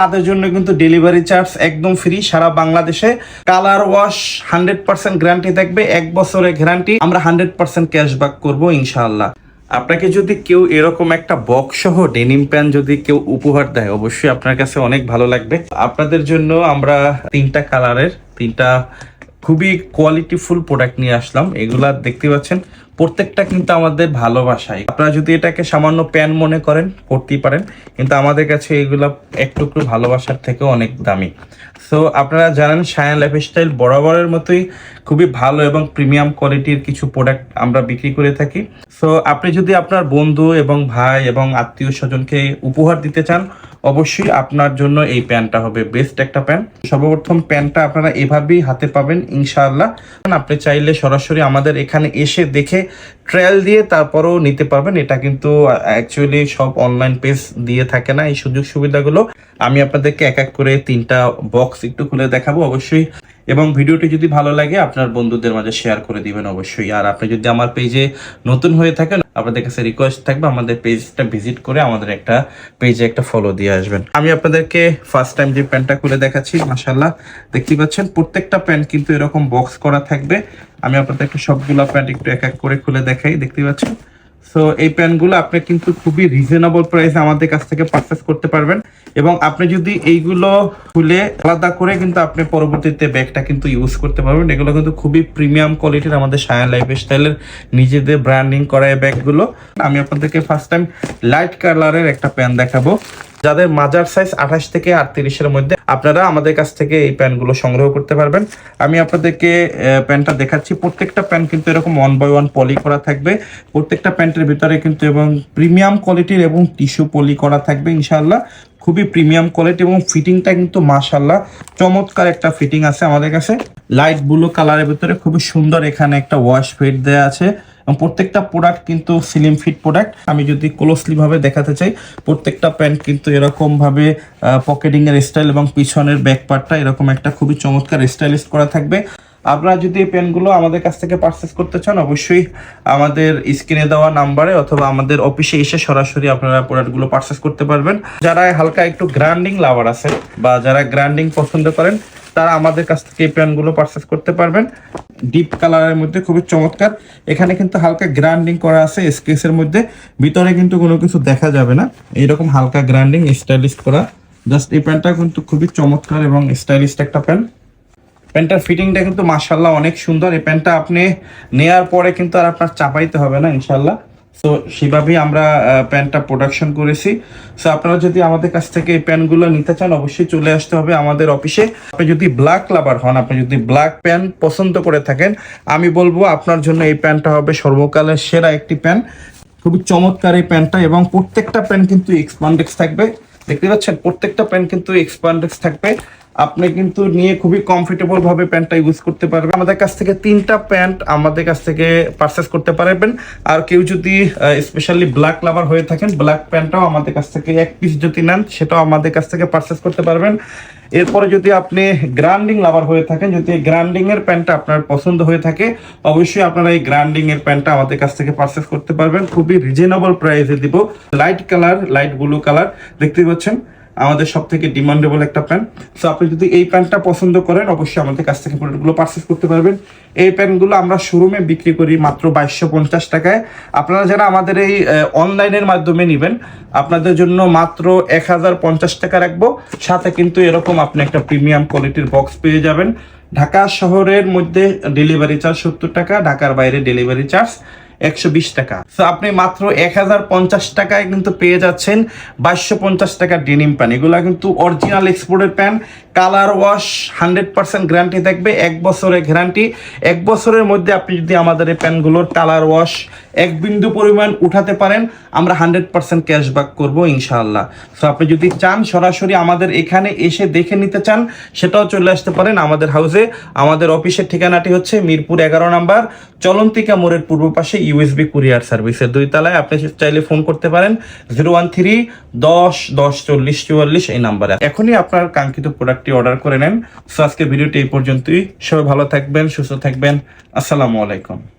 তাদের জন্য কিন্তু ডেলিভারি চার্জ একদম ফ্রি সারা বাংলাদেশে। Colour wash hundred percent guarantee থাকবে, এক বছরের গ্যারান্টি আমরা হান্ড্রেড পার্সেন্ট ক্যাশব্যাক করব ইনশাআল্লাহ। আপনাকে যদি কেউ এরকম একটা বক্স সহ ডেনিম প্যান যদি কেউ উপহার দেয়, অবশ্যই আপনার কাছে অনেক ভালো লাগবে। আপনাদের জন্য আমরা তিনটা কালারের তিনটা খুবই কোয়ালিটিফুল প্রোডাক্ট নিয়ে আসলাম। এগুলা দেখতে পাচ্ছেন প্রত্যেকটা কিন্তু আমাদের ভালোবাসায় আপনারা যদি এটাকে সামান্য প্যান মনে করেন, করতেই পারেন, কিন্তু আমাদের কাছে এগুলা একটু একটু ভালোবাসার থেকেও অনেক দামি। সো আপনারা জানেন সায়ান লাইফস্টাইল বরাবরের মতোই খুবই ভালো এবং প্রিমিয়াম কোয়ালিটির কিছু প্রোডাক্ট আমরা বিক্রি করে থাকি। সো আপনি যদি আপনার বন্ধু এবং ভাই এবং আত্মীয় স্বজনকে উপহার দিতে চান অবশ্যই আপনার জন্য এই প্যান্টটা হবে বেস্ট একটা প্যান্ট সর্বপ্রথম প্যান্টটা আপনারা এভাবেই হাতে পাবেন, ইনশাআল্লাহ। আপনি চাইলে সরাসরি আমাদের এখানে এসে দেখে ট্রায়াল দিয়ে তারপরও নিতে পারবেন। এটা কিন্তু অ্যাকচুয়ালি সব অনলাইন পেজ দিয়ে থাকে না। এই সুযোগ সুবিধাগুলো আমি আপনাদেরকে এক এক করে তিনটা বক্স একটু খুলে দেখাবো। অবশ্যই এবং ভিডিওটি যদি ভালো লাগে, আপনার বন্ধুদের মাঝে শেয়ার করে দিবেন অবশ্যই। আর আপনি যদি আমার পেজে নতুন হয়ে থাকেন, আপনাদের কাছে রিকোয়েস্ট থাকবে, আমাদের পেজটা ভিজিট করে আমাদের একটা পেজে একটা ফলো দিয়ে আসবেন। আমি আপনাদেরকে ফার্স্ট টাইম যে প্যান্টটা খুলে দেখাচ্ছি মাসাল্লাহ দেখতে পাচ্ছেন, প্রত্যেকটা প্যান্ট কিন্তু এরকম বক্স করা থাকবে। আমি আপনাদেরকে সবগুলো প্যান্ট একটু এক এক করে খুলে দেখাই দেখতে পাচ্ছেন? সো এই প্যানগুলো আপনি কিন্তু খুবই রিজনেবল প্রাইসে আমাদের কাছ থেকে পারচেস করতে পারবেন। এবং আপনি যদি এইগুলো খুলে আলাদা করে কিন্তু আপনি পরবর্তীতে ব্যাগটা কিন্তু ইউজ করতে পারবেন। এগুলো কিন্তু খুবই প্রিমিয়াম কোয়ালিটির আমাদের সায়া লাইফ স্টাইলের নিজেদের ব্র্যান্ডিং করা এই ব্যাগগুলো। আমি আপনাদেরকে ফার্স্ট টাইম লাইট কালারের একটা প্যান দেখাবো। যাদের মাজার সাইজ আঠাশ থেকে আটত্রিশের মধ্যে, আপনারা আমাদের কাছ থেকে এই প্যান্টগুলো সংগ্রহ করতে পারবেন। আমি আপনাদেরকে প্যান্টটা দেখাচ্ছি। প্রত্যেকটা প্যান্ট কিন্তু এরকম ওয়ান বাই ওয়ান পলি করা থাকবে। প্রত্যেকটা প্যান্টের ভিতরে কিন্তু এবং প্রিমিয়াম কোয়ালিটির এবং টিস্যু পলি করা থাকবে, ইনশাআল্লাহ। খুবই প্রিমিয়াম কোয়ালিটি এবং ফিটিংটা কিন্তু মাশাল্লাহ চমৎকার একটা ফিটিং আছে আমাদের কাছে। লাইট ব্লু কালারের ভিতরে খুবই সুন্দর এখানে একটা ওয়াশ ফিট দেওয়া আছে। এবং প্রত্যেকটা প্রোডাক্ট কিন্তু স্লিম ফিট প্রোডাক্ট আমি যদি ক্লোজলি ভাবে দেখাতে চাই, প্রত্যেকটা প্যান্ট কিন্তু এরকম ভাবে পকেটিং এর স্টাইল এবং পিছনের ব্যাক পার্টটা এরকম একটা খুবই চমৎকার স্টাইলিশ করা থাকবে। আপনারা যদি এই পেনগুলো আমাদের কাছ থেকে পারচেস করতে চান, অবশ্যই আমাদের স্ক্রিনে দেওয়া নাম্বারে অথবা আমাদের অফিসে এসে সরাসরি আপনারা প্রোডাক্টগুলো পারচেস করতে পারবেন। যারা হালকা একটু গ্রান্ডিং লাভার আছে বা যারা গ্রান্ডিং পছন্দ করেন তারা আমাদের কাছ থেকে এই প্যান্টগুলো পারচেস করতে পারবেন। ডিপ কালারের মধ্যে খুবই চমৎকার। এখানে কিন্তু হালকা গ্রান্ডিং করা আছে স্কেচের মধ্যে। ভিতরে কিন্তু কোনো কিছু দেখা যাবে না। এইরকম হালকা গ্রান্ডিং স্টাইলিশ করা। জাস্ট এই প্যান্টটা কিন্তু খুবই চমৎকার এবং স্টাইলিশ একটা প্যান্ট প্যান্টটার ফিটিংটা কিন্তু মাশাল্লাহ অনেক সুন্দর। এই প্যান্টটা আপনি নেয়ার পরে কিন্তু আর আপনার চাপাইতে হবে না ইনশাল্লাহ তো সেভাবেই আমরা আহ, প্যান্টটা প্রোডাকশন করেছি। সো আপনারা যদি আমাদের কাছ থেকে এই প্যান্টগুলো নিতে চান অবশ্যই চলে আসতে হবে আমাদের অফিসে। আপনি যদি ব্ল্যাক লাভার হন আপনি যদি ব্ল্যাক প্যান্ট পছন্দ করে থাকেন আমি বলব আপনার জন্য এই প্যান্টটা হবে সর্বকালের সেরা একটি প্যান খুবই চমৎকার এই প্যান্টটা এবং প্রত্যেকটা প্যান্ট কিন্তু এক্সপান্ডেক্স থাকবে। দেখতে পাচ্ছেন? প্রত্যেকটা প্যান্ট কিন্তু এক্সপান্ডেক্স থাকবে। আপনি কিন্তু নিয়ে খুবই কমফোর্টেবল ভাবে প্যান্টটা ইউজ করতে পারবেন। আমাদের কাছ থেকে তিনটা প্যান্ট আমাদের কাছ থেকে পারচেস করতে পারবেন। আর কেউ যদি স্পেশালি ব্ল্যাক লাভার হয়ে থাকেন ব্ল্যাক প্যান্টটাও আমাদের কাছ থেকে এক পিস যদি নেন, সেটাও আমাদের কাছ থেকে পারচেস করতে পারবেন। এরপরে যদি আপনি গ্রান্ডিং লাভার হয়ে থাকেন, যদি এই গ্রান্ডিং এর প্যান্টটা আপনার পছন্দ হয়ে থাকে, অবশ্যই আপনারা এই গ্রান্ডিং এর প্যান্টটা আমাদের কাছ থেকে পারচেস করতে পারবেন। খুবই রিজনেবল প্রাইসে দিব। Light colour light blue colour দেখতে পাচ্ছেন? আমাদের সব থেকে ডিমান্ডেবল একটা প্যান্ট সো আপনি যদি এই প্যান্টটা পছন্দ করেন, অবশ্যই আমাদের কাছ থেকে প্রোডাক্টগুলো পারচেস করতে পারবেন। এই প্যান্টগুলো আমরা শোরুমে বিক্রি করি মাত্র বাইশশো পঞ্চাশ টাকায়। আপনারা যারা আমাদের এই অনলাইনের মাধ্যমে নেবেন, আপনাদের জন্য মাত্র এক হাজার পঞ্চাশ টাকা রাখব। সাথে কিন্তু এরকম আপনি একটা প্রিমিয়াম কোয়ালিটির বক্স পেয়ে যাবেন। ঢাকা শহরের মধ্যে ডেলিভারি চার্জ সত্তর টাকা, ঢাকার বাইরে ডেলিভারি চার্জ একশো বিশ টাকা। তো আপনি মাত্র এক হাজার পঞ্চাশ টাকায় কিন্তু পেয়ে যাচ্ছেন বাইশশো পঞ্চাশ টাকার ডেনিম প্যান এগুলো কিন্তু অরিজিনাল এক্সপোর্টের pan colour wash hundred percent guarantee থাকবে। এক বছরের গ্যারান্টি এক বছরের মধ্যে আপনি যদি আমাদের এই প্যানগুলোর কালার ওয়াশ এক বিন্দু পরিমাণ উঠাতে পারেন, আমরা হান্ড্রেড পার্সেন্ট ক্যাশব্যাক করব ইনশাআল্লাহ। তো আপনি যদি চান সরাসরি আমাদের এখানে এসে দেখে নিতে চান, সেটাও চলে আসতে পারেন আমাদের হাউসে আমাদের অফিসের ঠিকানাটি হচ্ছে মিরপুর এগারো নাম্বার, চলন্তিকা মোড়ের পূর্ব পাশে ইউএসবি কুরিয়ার সার্ভিসের দুই তলায়। আপনি চাইলে ফোন করতে পারেন জিরো ওয়ান থ্রি দশ দশ চল্লিশ চুয়াল্লিশ এই নাম্বারে। এখনই আপনার কাঙ্ক্ষিত প্রোডাক্টটি অর্ডার করে নেন। সো আজকে ভিডিওটি এই পর্যন্তই। সবাই ভালো থাকবেন, সুস্থ থাকবেন। আসসালামু আলাইকুম।